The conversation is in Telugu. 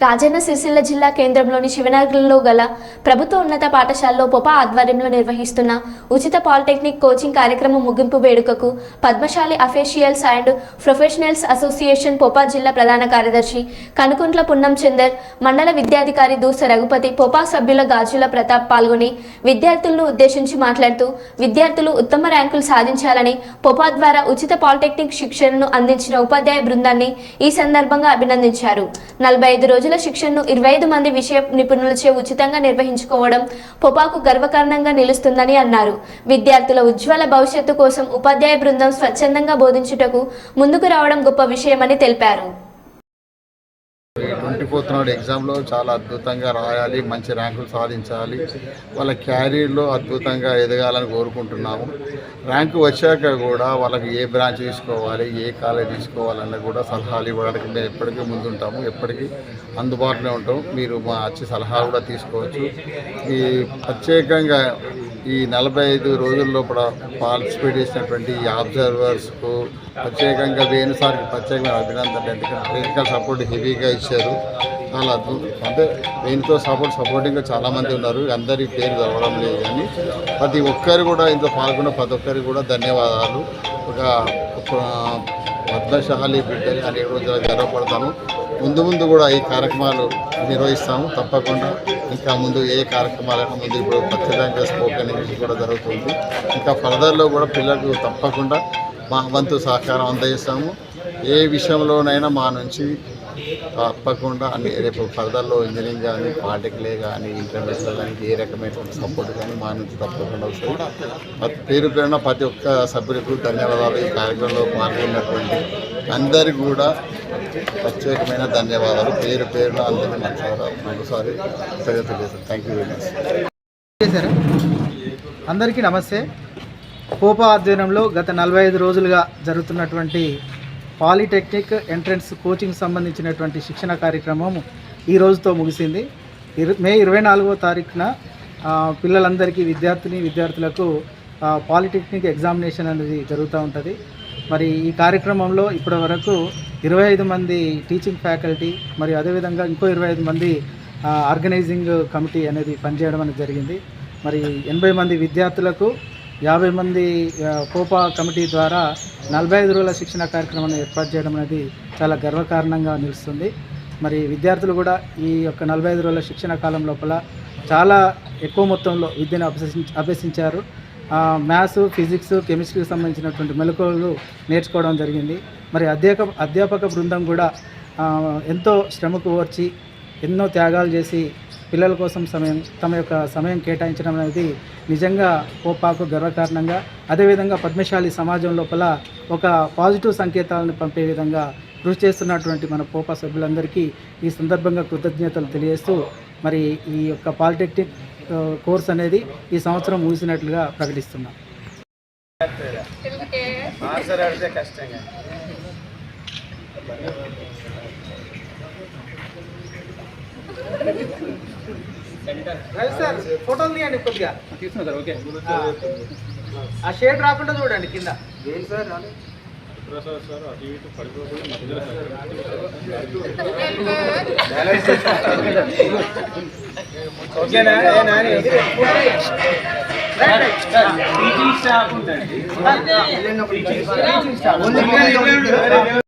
రాజన్న సిరిసిల్ల జిల్లా కేంద్రంలోని శివనగర్లో గల ప్రభుత్వ ఉన్నత పాఠశాలలో పొపా ఆధ్వర్యంలో నిర్వహిస్తున్న ఉచిత పాలిటెక్నిక్ కోచింగ్ కార్యక్రమం ముగింపు వేడుకకు Padmashali officials and professionals association POPA జిల్లా ప్రధాన కార్యదర్శి కనుకుంట్ల పున్నం చందర్ మండల విద్యాధికారి దూస రఘుపతి పొపా సభ్యుల గాజుల ప్రతాప్ పాల్గొని విద్యార్థులను ఉద్దేశించి మాట్లాడుతూ విద్యార్థులు ఉత్తమ ర్యాంకులు సాధించాలని పొపా ద్వారా ఉచిత పాలిటెక్నిక్ శిక్షణను అందించిన ఉపాధ్యాయ బృందాన్ని ఈ సందర్భంగా అభినందించారు. నలభై ఐదు రోజులు శిక్షణను ఇరవై ఐదు మంది విషయ నిపుణులచే ఉచితంగా నిర్వహించుకోవడం పొపాకు గర్వకారణంగా నిలుస్తుందని అన్నారు. విద్యార్థుల ఉజ్వల భవిష్యత్తు కోసం ఉపాధ్యాయ బృందం స్వచ్ఛందంగా బోధించుటకు ముందుకు రావడం గొప్ప విషయమని తెలిపారు. ట్వంటీ ఎగ్జామ్లో చాలా అద్భుతంగా రాయాలి మంచి ర్యాంకులు సాధించాలి. వాళ్ళ క్యారీర్లో అద్భుతంగా ఎదగాలని కోరుకుంటున్నాము. ర్యాంకు వచ్చాక కూడా వాళ్ళకి ఏ బ్రాంచ్ తీసుకోవాలి ఏ కాలేజ్ తీసుకోవాలన్న కూడా సలహాలు ఇవ్వడానికి మేము ఎప్పటికీ ముందుంటాము. ఎప్పటికీ అందుబాటులో ఉంటాం మీరు మా వచ్చి సలహా కూడా తీసుకోవచ్చు. ఈ ప్రత్యేకంగా ఈ నలభై ఐదు రోజుల్లో కూడా పార్టిసిపేట్ చేసినటువంటి ఈ అబ్జర్వర్స్కు ప్రత్యేకంగా వేణు ప్రత్యేకమైన అభినందనలు. ఎందుకంటే టెక్నికల్ సపోర్ట్ హెవీగా ఇచ్చారు. చాలా అద్భుతం. అంటే వేణుతో సపోర్ట్ సపోర్టింగ్గా చాలామంది ఉన్నారు. అందరి పేరు చదవడం లేదు కానీ ప్రతి ఒక్కరు కూడా ఇంట్లో పాల్గొన్న ప్రతి ఒక్కరికి కూడా ధన్యవాదాలు. ఒక పద్మశాలి బిడ్డలు అనే రోజులు గర్వపడతాను. ముందు ముందు కూడా ఈ కార్యక్రమాలు నిర్వహిస్తాము. తప్పకుండా ఇంకా ముందు ఏ కార్యక్రమాలైనా ముందు ఇప్పుడు ఖచ్చితంగా స్పోకెన్ ఇంగ్లీష్ కూడా జరుగుతుంది. ఇంకా ఫర్దర్లో కూడా పిల్లలకు తప్పకుండా మా వంతు సహకారం అందజేస్తాము. ఏ విషయంలోనైనా మా నుంచి తప్పకుండా అన్ని రేపు ఫర్దర్లో ఇంజనీరింగ్ కానీ పాలిటెక్లే కానీ ఇంటర్నేషనల్ కానీ ఏ రకమైనటువంటి సపోర్ట్ కానీ మా నుంచి తప్పకుండా వస్తుంది. పేరు పేరున ప్రతి ఒక్క సభ్యులకు ధన్యవాదాలు. ఈ కార్యక్రమంలో పాల్గొన్నటువంటి అందరికీ కూడా ప్రత్యేకమైన ధన్యవాదాలు. పేరు పేరున అందరినీ మనసారా ఒకసారి థ్యాంక్ యూ వెరీ మచ్ అందరికీ నమస్తే. కోపా ఆధ్వర్యంలో గత నలభై ఐదు రోజులుగా జరుగుతున్నటువంటి పాలిటెక్నిక్ ఎంట్రన్స్ కోచింగ్ సంబంధించినటువంటి శిక్షణ కార్యక్రమం ఈ రోజుతో ముగిసింది. మే ఇరవై నాలుగో తారీఖున పిల్లలందరికీ విద్యార్థిని విద్యార్థులకు పాలిటెక్నిక్ ఎగ్జామినేషన్ అనేది జరుగుతూ ఉంటుంది. మరి ఈ కార్యక్రమంలో ఇప్పటి వరకు ఇరవై ఐదు మంది టీచింగ్ ఫ్యాకల్టీ మరియు అదేవిధంగా ఇంకో ఇరవై ఐదు మంది ఆర్గనైజింగ్ కమిటీ అనేది పనిచేయడం అనేది జరిగింది. మరి ఎనభై మంది విద్యార్థులకు యాభై మంది కోపా కమిటీ ద్వారా నలభై ఐదు రోజుల శిక్షణ కార్యక్రమాన్ని ఏర్పాటు చేయడం అనేది చాలా గర్వకారణంగా నిలుస్తుంది. మరి విద్యార్థులు కూడా ఈ యొక్క నలభై ఐదు రోజుల శిక్షణ కాలం లోపల చాలా ఎక్కువ మొత్తంలో విద్యను అభ్యసించ అభ్యసించారు. మ్యాథ్స్ ఫిజిక్స్ కెమిస్ట్రీకి సంబంధించినటువంటి మెలకువలు నేర్చుకోవడం జరిగింది. మరి అధ్యాపక అధ్యాపక బృందం కూడా ఎంతో శ్రమకు ఓర్చి ఎన్నో త్యాగాలు చేసి పిల్లల కోసం సమయం తమ యొక్క సమయం కేటాయించడం అనేది నిజంగా పోపాకు గర్వకారణంగా అదేవిధంగా పద్మశాలి సమాజం లోపల ఒక పాజిటివ్ సంకేతాలను పంపే విధంగా కృషి చేస్తున్నటువంటి మన పోపా సభ్యులందరికీ ఈ సందర్భంగా కృతజ్ఞతలు తెలియజేస్తూ మరి ఈ యొక్క పాలిటెక్నిక్ కోర్స్ అనేది ఈ సంవత్సరం ముగిసినట్లుగా ప్రకటిస్తున్నాం. రవి సార్ ఫోటోలు తీయండి కొద్దిగా. తీసుకున్నా సార్ ఓకే. ఆ షేడ్ రాకుండా చూడండి కింద. ఓకేనా